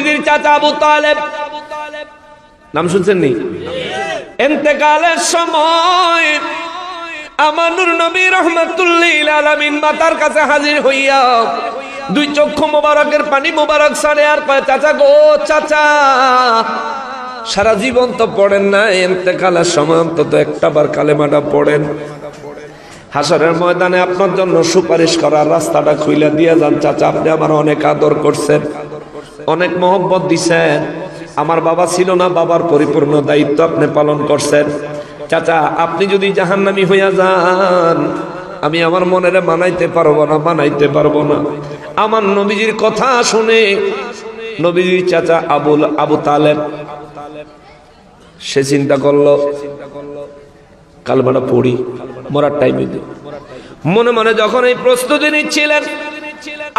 নবীজির চাচা আবু তালেব। নাম শুনছেন নি এতেকালের সময় আমানুর নবী রহমাতুল্লিল আলামিন মাতার কাছে হাজির হইয়া দুই চক্ষু মোবারকের পানি মোবারক সারে আর কয়, চাচা গো, চাচা, সারা জীবন তো পড়েন না এতেকালের সময় অন্তত একটা বার কালেমাটা পড়েন। হাসরের ময়দানে আপনার জন্য সুপারিশ করার রাস্তাটা খুইলা দিয়ে যান, চাচা, আপনি আমার অনেক আদর করছেন। অনেক মহব্বত দিছেন। আমার বাবা ছিল না, বাবার পরিপূর্ণ দায়িত্ব আপনি পালন করছেন। চাচা, আপনি যদি জাহান্নামি হইয়া যান, আমি আমার মনের মানাইতে পারব না, মানাইতে পারব না। আমার নবীজির কথা শুনে নবীজির চাচা আবুল, আবু তালেব, সে চিন্তা করল কালমাটা পড়ি, মরার টাইমে মনে মনে যখন এই প্রস্তুতি নিচ্ছিলেন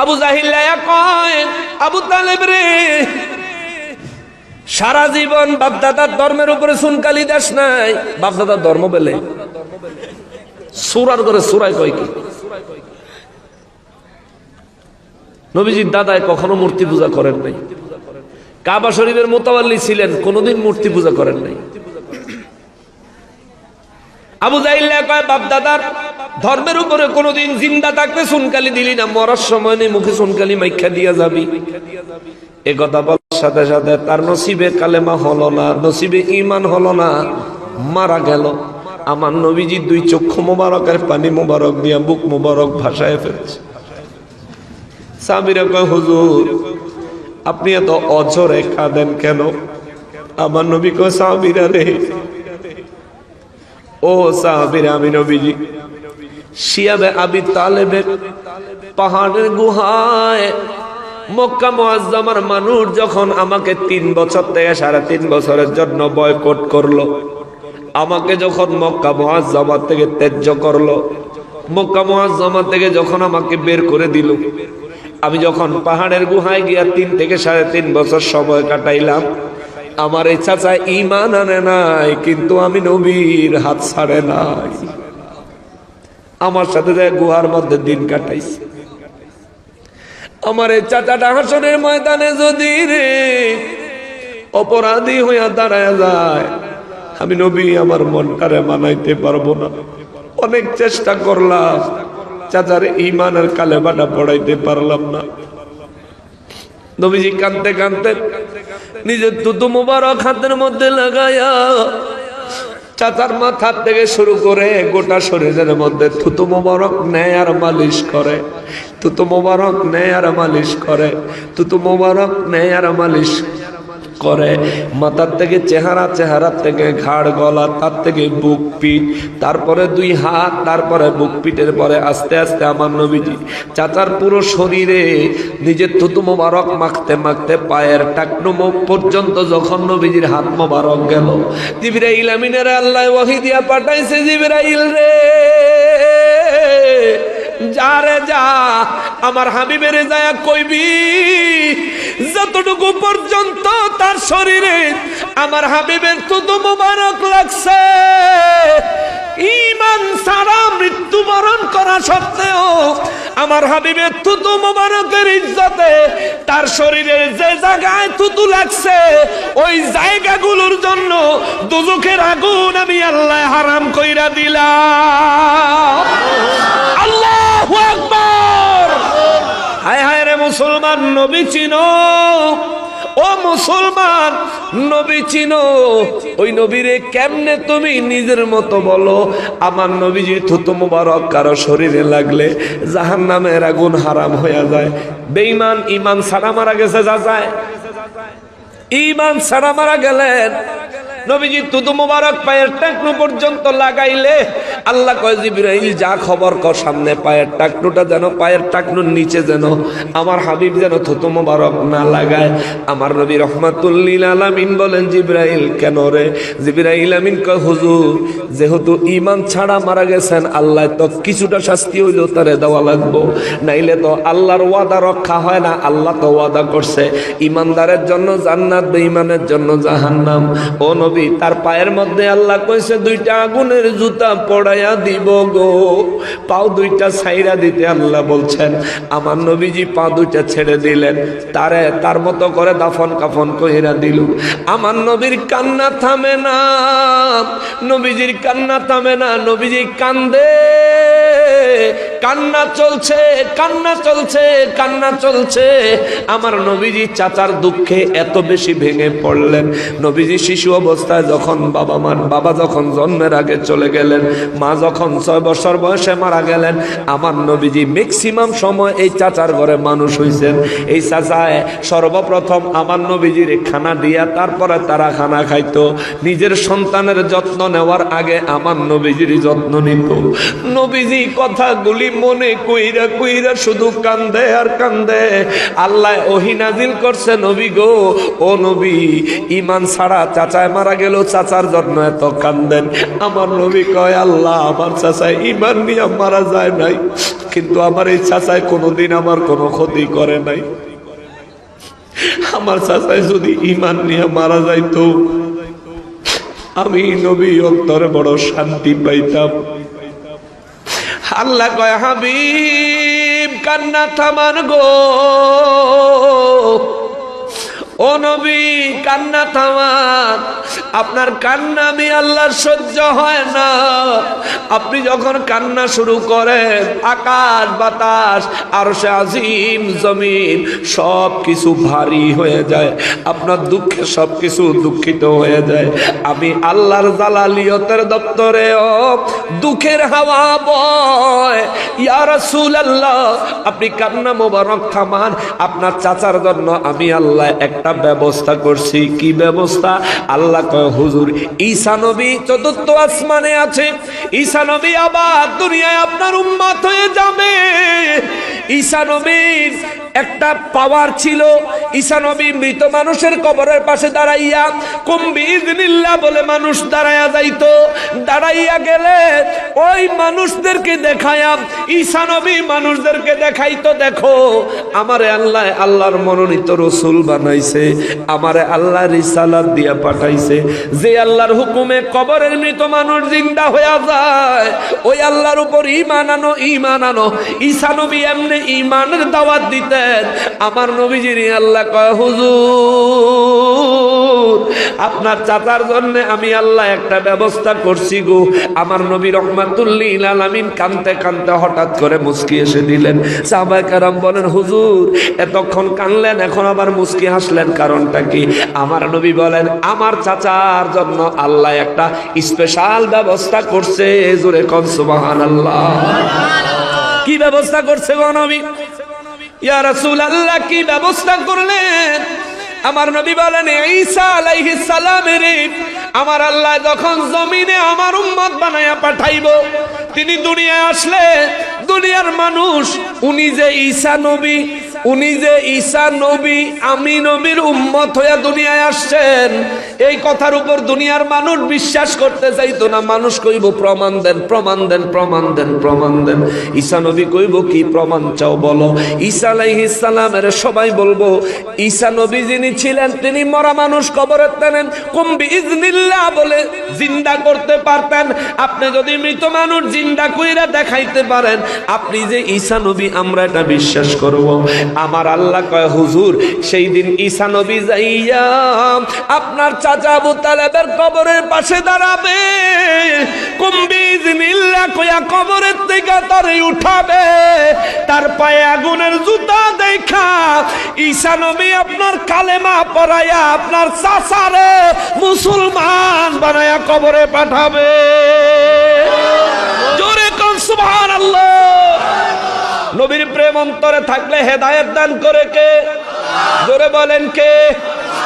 আবু জাহিল্লায়া কয়, আবু তালেব রে, সারা জীবন বাপদাদার ধর্মের উপরে সুনকালি দাস নাই। বাপদাদার ধর্ম পেলে সুরার করে সুরাই কয় কি? নবীজির দাদায় কখনো মূর্তি পূজা করেন নাই। কাবা শরীফের মোতাবাল্লি ছিলেন, কোনোদিন মূর্তি পূজা করেন নাই। আবু জাইল্লা কয় বাপ দাদার ধর্মের উপরে কোনোদিন জিন্দা থাকতে সুনকালি দিলি না। মরার সময় নেই, মুখে সুনকালি মাইখা দিয়া যাবি। এ কথা বলার সাথে সাথে তার নসিবে কালেমা হলো না, নসিবে ইমান হলো না। মারা গেল। আমার নবীজি দুই চক্ষু মোবারকের পানি মোবারক দিয়া বুক মোবারক ভাষায় ফেলছে। সাবিরা কয়, হুজুর, আপনি এত অঝরে কাঁদেন কেন? আমার নবী কয়, সাবিরা রে। ও সাহাবির আমি নবীজি শিয়াবে আবি তালেবে পাহাড়ের গুহায়। মক্কা মুআজ্জামার মানুষ যখন আমাকে তিন বছর থেকে সাড়ে তিন বছরের জন্য বয়কট করল, আমাকে যখন মক্কা মুআজ্জামা থেকে ত্যায্য করল, মক্কা মুআজ্জামা থেকে যখন আমাকে বের করে দিল, আমি যখন পাহাড়ের গুহায় গিয়া তিন থেকে সাড়ে তিন বছর সময় কাটাইলাম, আমার এই চাচা ইমান আনে নাই, কিন্তু আমি নবীর হাত ছাড়ে নাই। আমার সাথে গুহার মধ্যে দিন কাটাইছে। আমার এই চাচাটা হাসনের ময়দানে যদি রে অপরাধী হইয়া দাঁড়ায় যায়, আমি নবী, আমার মনটারে মানাইতে পারব না। অনেক চেষ্টা করলাম, চাচার ইমানের কালেবাটা পড়াইতে পারলাম না। নবীজি কানতে কানতে নিজের তুতু মুবারক হাতের মধ্যে লাগায়া চাচার মাথার থেকে শুরু করে গোটা শরীরের মধ্যে থুতু মোবারক নেয় আর মালিশ করে। তুতু মোবারক নেয় আর মালিশ করে। তুতু মোবারক নেয় আর মালিশ করে। মাথার থেকে চেহারা চেহারা থেকে ঘাড়, গলা, তার থেকে বুক, পিঠ, তারপরে দুই হাত, তারপরে বুক, পিঠের পরে আস্তে আস্তে আমার নবীজি, চাচার পুরো শরীরে নিজের থুতু মোবারক মাখতে মাখতে পায়ের টাকনু পর্যন্ত যখন নবীজির হাত মোবারক গেল, জিবরাইল আমিনের আল্লাহ ওয়াহি দিয়া পাঠাইছে, জিবরাইল রে। যা রে যা, আমার হাবিবের যায়া কইবি যতটুকু পর্যন্ত তার শরীরে আমার হাবিবের তুতু মুবারক লাগছে ইমান ছাড়া মৃত্যুবরণ করা সত্ত্বেও আমার হাবিবের তুতু মুবারকের ইজ্জতে তার শরীরের যে জায়গায় তুতু লাগছে, ওই জায়গাগুলোর জন্য দুজুখের আগুন আমি আল্লাহ হারাম কইরা দিলাম। আল্লাহ হায় হায় মুসলমান নবী চিনো? ও মুসলমান নবী চিনো? ওই নবীরে কেমনে তুমি নিজের মতো বলো? আমার নবীজি থুতু মুবারক কারও শরীরে লাগলে জাহান নামের আগুন হারাম হয়ে যায়। বেঈমান ইমান ছাড়া মারা গেছে, যা যায়। ইমান ছাড়া মারা গেলেন। নবীজি তুতু মুবারক পায়ের টাকনু পর্যন্ত লাগাইলে, আল্লাহ কয়, জিবরাইল, যা খবর ক সামনে পায়ের টাকনুটা যেন, পায়ের টাকনুর নিচে যেন, আমার হাবিব যেন থুতু মুবারক না লাগায়। আমার নবী রহমাতুল্লিল আলামিন বলেন, জিব্রাইল, কেন রে? জিব্রাইল আমিন কয়, হুজুর, যেহেতু ইমান ছাড়া মারা গেছেন, আল্লাহ তো কিছুটা শাস্তি হইলেও তারে দেওয়া লাগবো। নাইলে তো আল্লাহর ওয়াদা রক্ষা হয় না, আল্লাহ তো ওয়াদা করছে ইমানদারের জন্য জান্নাত, বেঈমানের জন্য জাহান্নাম। ও নবী নবী, তার পায়ের মধ্যে আল্লাহ কইছে, দুইটা আগুনের জুতা পড়াইয়া দিব গো। পাও দুইটা ছাইরা দিতে আল্লাহ বলছেন। আমার নবীজি পা দুইটা ছেড়ে দিলেন। তারে, তার মতো করে দাফন কাফন কইরা দিল। আমার নবীর কান্না থামে না, নবীজির কান্না থামে না, নবীজি কান্দে। কান্না চলছে কান্না চলছে কান্না চলছে। আমার নবীজি চাচার দুঃখে এত বেশি ভেঙে পড়লেন। নবীজি শিশু অবস্থায় যখন বাবা মার, বাবা যখন জন্মের আগে চলে গেলেন, মা যখন ছয় বছর বয়সে মারা গেলেন, আমার নবীজি ম্যাক্সিমাম সময় এই চাচার ঘরে মানুষ হইছেন। এই চাচায় সর্বপ্রথম আমার নবীজির খানা দিয়া তারপরে তারা খানা খাইতো। নিজের সন্তানের যত্ন নেওয়ার আগে আমার নবীজির যত্ন নিত। নবীজি কথাগুলি মনে কইরা কইরা শুধু কান্দে আর কান্দে। আল্লাহ ওহি নাজিল করছে, নবী গো, ও নবী ইমান ছাড়া চাচায় মারা গেল চাচার জন্য এত কান্দেন। আমার নবী কয়, আল্লাহ, আমার চাচায় ইমান নিয়ে মারা যায় নাই। কিন্তু আমার এই চাচায় কোনোদিন আমার কোনো ক্ষতি করে নাই। আমার চাচায় যদি ইমান নিয়ে মারা যাইতো, আমি নবী অন্তরে বড় শান্তি পাইতাম। আল্লাহ কয়, হাবিব, কান্না থামান গো। ও নবী, কান্না থামান আপনার কান্না আমি আল্লাহর সহ্য হয় না। আপনি যখন কান্না শুরু করেন, আকাশ, বাতাস আর সে আজিম, জমিন সব কিছু ভারী হয়ে যায়। আপনার দুঃখে সব কিছু দুঃখিত হয়ে যায়। আমি আল্লাহর জালালিয়তের দপ্তরেও দুঃখের হাওয়া বয়। ইয়া রাসূলুল্লাহ, আপনি কান্না মোবারক থামান। আপনার চাচার জন্য আমি আল্লাহ একটা ব্যবস্থা করছি। কি ব্যবস্থা? আল্লাহ কয়, হুজুর, ঈসা নবী চতুর্থ আসমানে আছে। ঈসা নবী আবার দুনিয়ায় আপনার উম্মত হয়ে যাবে। ঈসা নবীর একটা পাওয়ার ছিল। ঈসা নবী মৃত মানুষের কবরের পাশে দাঁড়াইয়া কুম্বি বলে মানুষ দাঁড়াইয়া যাইতো। দাঁড়াইয়া গেলে ওই মানুষদেরকে দেখায়াম ঈসা নবী মানুষদেরকে দেখাইতো, দেখো, আমারে আল্লাহ, আল্লাহর মনোনীত রসুল বানাইছে, আমারে আল্লাহ রিসালাত দিয়া পাঠাইছে। যে আল্লাহর হুকুমে কবরের মৃত মানুষ জিন্দা হয়ে যায়, ওই আল্লাহর উপর ইমান আনো ইমান আনো। ঈশানবী এমনি ইমানের দাওয়াত দিতেন আমার নবীজির আল্লাহ কয়, হুজুর, আপনার চাচার জন্য আমি আল্লাহ একটা ব্যবস্থা করছি গো। আমার নবী রহমাতুল্লিল আলামিন কানতে কানতে হঠাৎ করে মুস্কি এসে দিলেন। সাহাবায়ে কারাম বলেন, হুজুর, এতক্ষণ কানলেন, এখন আবার মুস্কি হাসলেন কারণটা কি? আমার নবী বলেন, আমার চাচার জন্য আল্লাহ একটা স্পেশাল ব্যবস্থা করছে। জোরে কন, সুবহানাল্লাহ। কি ব্যবস্থা করছে গো নবী? রাসূলুল্লাহ, কি ব্যবস্থা করলেন? আমার নবী বলেন, ঈসা আলাইহিস সালামের আমার আল্লাহ যখন জমিনে আমার উম্মত বানায়া পাঠাইব, তিনি দুনিয়ায় আসলে দুনিয়ার মানুষ, উনি যে ঈসা নবী উনি যে ঈসা নবী, আমি নবীর উম্মত হইয়া দুনিয়ায় আসছেন, এই কথার উপর দুনিয়ার মানুষ বিশ্বাস করতে চাইতো না। মানুষ কইব, প্রমাণ দেন প্রমাণ দেন প্রমাণ দেন প্রমাণ দেন। ঈসা নবী কইব, কি প্রমাণ চাও বলো? ঈসা আলাইহিস সালামের সবাই বলব, ঈসা নবী যিনি ছিলেন, তিনি মরা মানুষ কবরে টানেন কুম্বি ইজনিল্লাহ বলে জিন্দা করতে পারতেন। আপনি যদি মৃত মানুষ জিন্দা কইরা দেখাইতে পারেন, আপনি যে ঈসা নবী, আমরা এটা বিশ্বাস করব। আমার আল্লাহ কয়, হুজুর, সেই দিন ঈসা নবী যাইয়া আপনার চাচা আবু তালেবের কবরের পাশে দাঁড়াবে। কুম্বিজ নীল্লা কয়া কবরের থেকে তারে উঠাবে। তার পায়ে আগুনের জুতা দেখা। ঈসা নবী আপনার কালেমা পরাইয়া আপনার চাচারে মুসলমান বানায়া কবরে পাঠাবে। জোরে কন, সুবহানাল্লাহ। নবীর প্রেম অন্তরে থাকলে হেদায়েত দান করে কে? জোরে বলেন কে?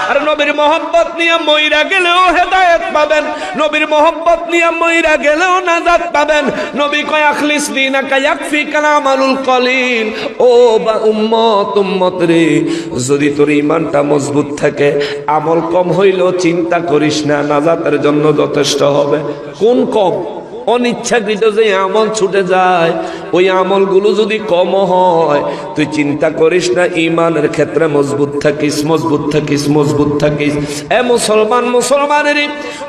আর নবীর মোহাম্মত নিয়ে মইরা গেলেও হেদায়েত পাবেন। নবীর মোহাম্মত নিয়ে মইরা গেলেও নাজাত পাবেন। নবী কয়, আখলিস দিনাকা ইয়াকফি কালামালুল কলিল। ও বা উম্মত উম্মত রে, যদি তোর ইমানটা মজবুত থাকে, আমল কম হইলেও চিন্তা করিস না, নাজাতের জন্য যথেষ্ট হবে। কোন কম? অনিচ্ছাকৃত যে আমল ছুটে যায়, ওই আমলগুলো যদি কম হয়, তুই চিন্তা করিস না, ইমানের ক্ষেত্রে মজবুত থাকিস মজবুত থাকিস মজবুত থাকিস। এ মুসলমান মুসলমানের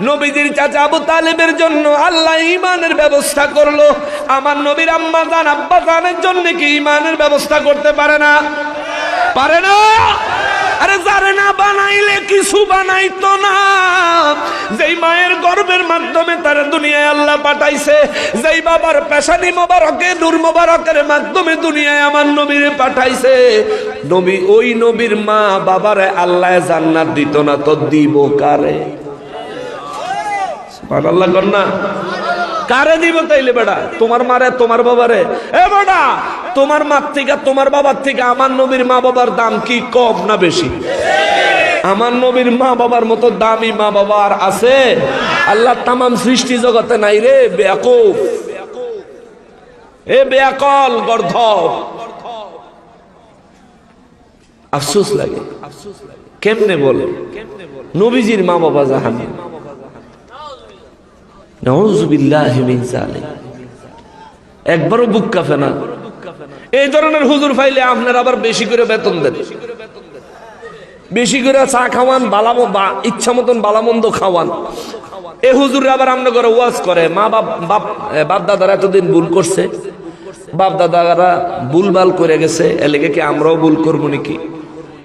নবীজির চাচা আবু তালেবের জন্য আল্লাহ ইমানের ব্যবস্থা করল। আমার নবীর আম্মা জান, আব্বা জানের জন্য কি ইমানের ব্যবস্থা করতে পারে না? পারে না! আরে যারে না বানাইলে কিছু বানাইতো না। যেই মায়ের গর্ভের মাধ্যমে তার দুনিয়ায় আল্লাহ পাঠাইছে, যেই বাবার পেশানি মোবারকে, নূর মোবারকের মাধ্যমে দুনিয়ায় আমার নবীর পাঠাইছে। নবী ওই নবীর মা বাবারে আল্লাহ জান্নাত দিত না, তো দিব কারে? আল্লাহ কর না। কারে দিব তাইলে বেটা তোমার মারে, তোমার বাবারে। এ বেটা তোমার মার থেকে, তোমার বাবার থেকে আমার নবীর মা বাবার দাম কি কম না বেশি? আমার নবীর মা বাবার মতো দামি মা বাবার আছে? আল্লাহ তামাম সৃষ্টি জগতে নাই রে বেয়াকুব এ বেয়াকল গর্ধ আফসোস লাগে। কেমনে বলে? নবীজির মা বাবা জাহান। একবারও বুক কাফে না। এই ধরনের হুজুর ফাইলে আপনার আবার বেশি করে বেতন দেন। বেশি করে চা খাওয়ান, বালাম বা ইচ্ছা মতন বালামন্দ খাওয়ান। এ হুজুর আবার আমরা করে ওয়াজ করে, মা বাপ বাপ বাপ দাদারা এতদিন ভুল করছে। বাপ দাদারা ভুল ভালো করে গেছে এলেগে কি আমরাও ভুল করব নাকি?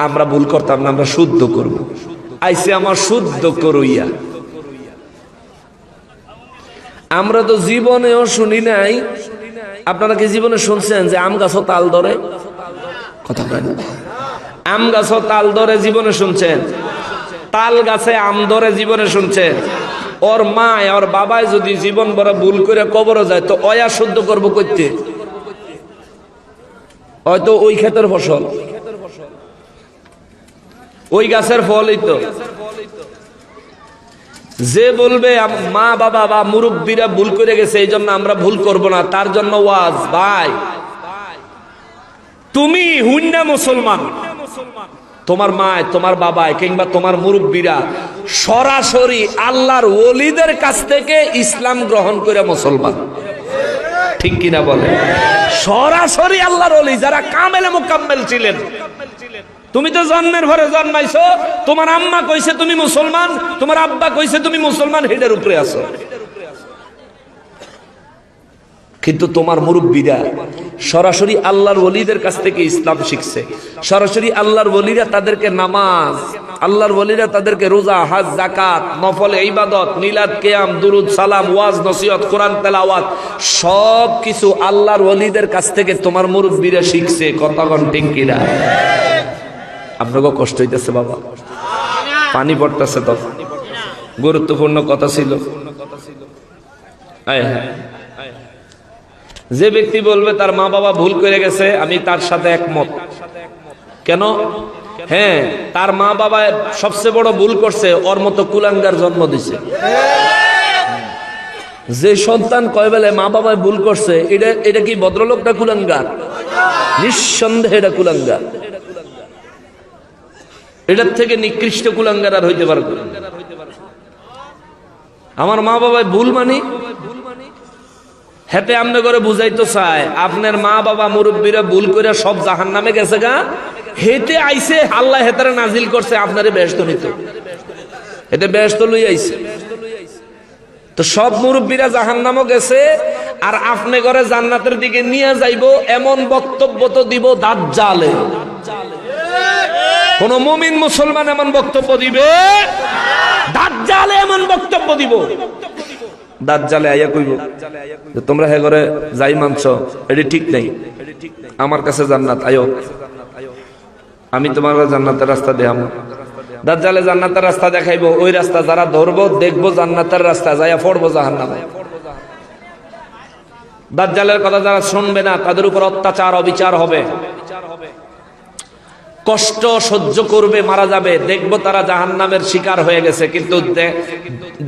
আমরা ভুল করতাম না, আমরা শুদ্ধ করব। আইসে আমার শুদ্ধ করইয়া। আমরা তো জীবনেও শুনি নাই। আপনারা কি জীবনে শুনছেন যে আম গাছও তাল ধরে? কথা বলেন। আম গাছও তাল ধরে জীবনে শুনছেন? তাল গাছে আম ধরে জীবনে শুনছেন? ওর মা ওর বাবাই যদি জীবন বড় ভুল করে কবরে যায়, তো অয়া শুদ্ধ করব করতে হয়তো ওই ক্ষেতের ফসল। ওই গাছের ফলই তো। যে বলবে মা, বাবা বা মুরব্বীরা ভুল করে গেছে, এই জন্য আমরা ভুল করব না, তার জন্য ওয়াজ, ভাই। তুমি হুন্না মুসলমান। তোমার মায়, তোমার বাবায়, কিংবা তোমার মুরব্বীরা সরাসরি আল্লাহর ওলিদের কাছ থেকে ইসলাম গ্রহণ করে মুসলমান। ঠিক কিনা বলে সরাসরি আল্লাহর ওলি, যারা কামেলে মোকাম্মেল ছিলেন। তুমি তো জন্মের ঘরে জন্মাইছো, তোমার আম্মা কইছে তুমি মুসলমান, তোমার আব্বা কইছে তুমি মুসলমান, হেডের উপরে আছো। কিন্তু তোমার মুরব্বীরা সরাসরি আল্লাহর ওলিদের কাছ থেকে ইসলাম শিখছে। সরাসরি আল্লাহর ওলিরা তাদেরকে নামাজ, আল্লাহর ওলিরা তাদেরকে রোজা, হাজ জাকাত নফল, ইবাদত, মিলাদ, কেয়াম, দুরুদ, সালাম, ওয়াজ, নসিহত, কোরআন, তেলাওয়াত সব কিছু আল্লাহর ওলিদের কাছ থেকে তোমার মুরব্বীরা শিখছে কতক্ষণ ঠিক কিনা আপনাকে কষ্ট হইতেছে, বাবা। পানি পড়তেছে তো। গুরুত্বপূর্ণ কথা ছিল। যে ব্যক্তি বলবে তার মা বাবা ভুল করে গেছে, আমি তার সাথে একমত। কেন? হ্যাঁ তার মা বাবা সবচেয়ে বড় ভুল করছে, ওর মতো কুলাঙ্গার জন্ম দিছে। যে সন্তান কয় বেলে মা বাবায় ভুল করছে, এটা এটা কি ভদ্রলোকটা কুলাঙ্গার? নিঃসন্দেহে এটা কুলাঙ্গার। এটার থেকে নিকৃষ্ট কুলাঙ্গার আর হইতে পারবে। আমার মা বাবায় ভুল মানি। হেতে আমনে করে বুঝাইতো চায় আপনার মা বাবা মুরব্বীরা ভুল করে সব জাহান নামে গেছে গা। হেতে আইছে, আল্লাহ হেতারে নাজিল করছে, আপনারে ব্যস্ত নিত। এতে ব্যস্ত লই আইছে। তো সব মুরব্বীরা জাহান নামও গেছে, আর আপনি করে জান্নাতের দিকে নিয়ে যাইব, এমন বক্তব্য তো দিব দাজ্জালে। কোন মুমিন মুসলমান এমন বক্তব্য দিবে? দাজ্জালে এমন বক্তব্য দিব। দাজ্জালে আইয়া কইব যে, তোমরা হে করে যাই মানছ, এটি ঠিক নেই। আমার কাছে জান্নাত, আয়ো। আমি তোমার জান্নাতের রাস্তা দেখাম। দাজ্জালে জান্নাতের রাস্তা দেখাইবো, ওই রাস্তা যারা ধরবো, দেখব জান্নাতের রাস্তা, যাইয়া পড়ব জাহান্নামে। দাজ্জালের কথা যারা শুনবে না, তাদের উপর অত্যাচার, অবিচার হবে। কষ্ট সহ্য করবে, মারা যাবে। দেখব তারা জাহান নামের শিকার হয়ে গেছে, কিন্তু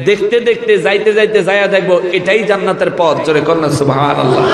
দেখতে দেখতে, যাইতে যাইতে যাইয়া দেখব এটাই জান্নাতের পথ। জোরে কন্যা সুবাহ আল্লাহ